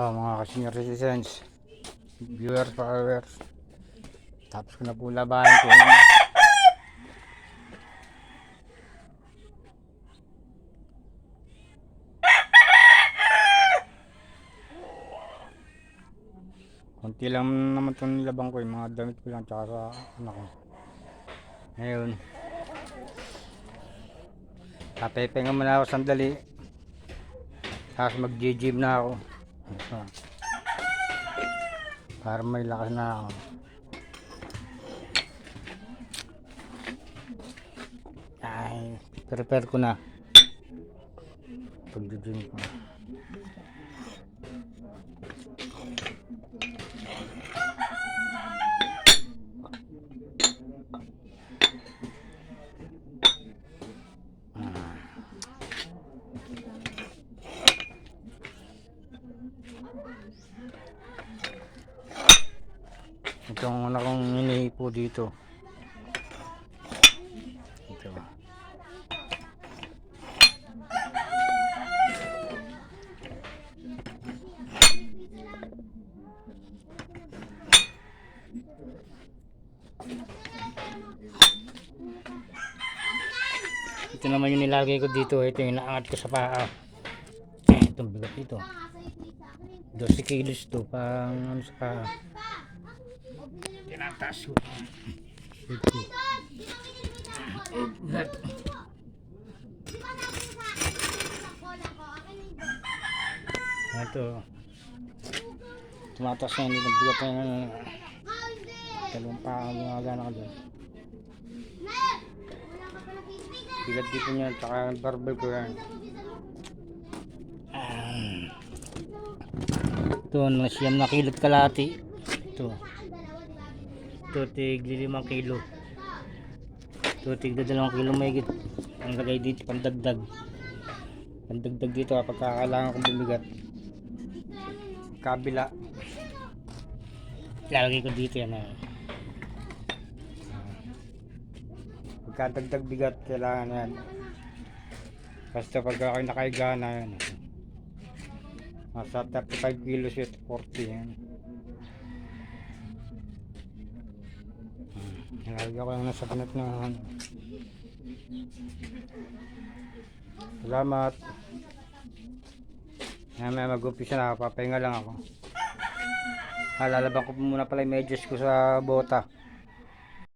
So mga senior citizens, viewers, followers, tapos ko na po labahan ko. Kunti lang naman itong nilabang ko, yung mga damit ko lang, tsaka sa anak ko. Ngayon, papepenga muna ako sandali. Tapos mag-gym na ako. Ah. Para may lakas na ako. Ay, prepare ko na. Pag-gym ko. Itong anak kong inihipo dito. Ito. Ito naman yung nilagay ko dito. Ito yung naangat ko sa paa. Itong bigat dito. 12 kilos to pang ano sa paa. Tinataas ko. Ito. Tumataas na yun. Bigat na yun. Dalawang paa ang gumagana ko dyan. Bigat dito niya. Tsaka barbell ko yan. Ito, na siyam na kilot kalati. Ito. Ito, tig limang kilo. Ito, tig dalawang kilo mahigit. Ang lagay dito, pandagdag. Pandagdag dito kapag kakailangan kong bumigat. Kabila. Lalagay ko dito yan. ah. Pagkadagdag bigat, kailangan yan. Basta pag ako'y nakahiga na yan. Nasa 35 kilos yun, 40 yan. Nilagay ko lang nasa panat na ano. Salamat. Yan, may mag-umpisa na ako. Papahinga lang ako. Ah, lalabang ko muna pala yung medyas ko sa bota.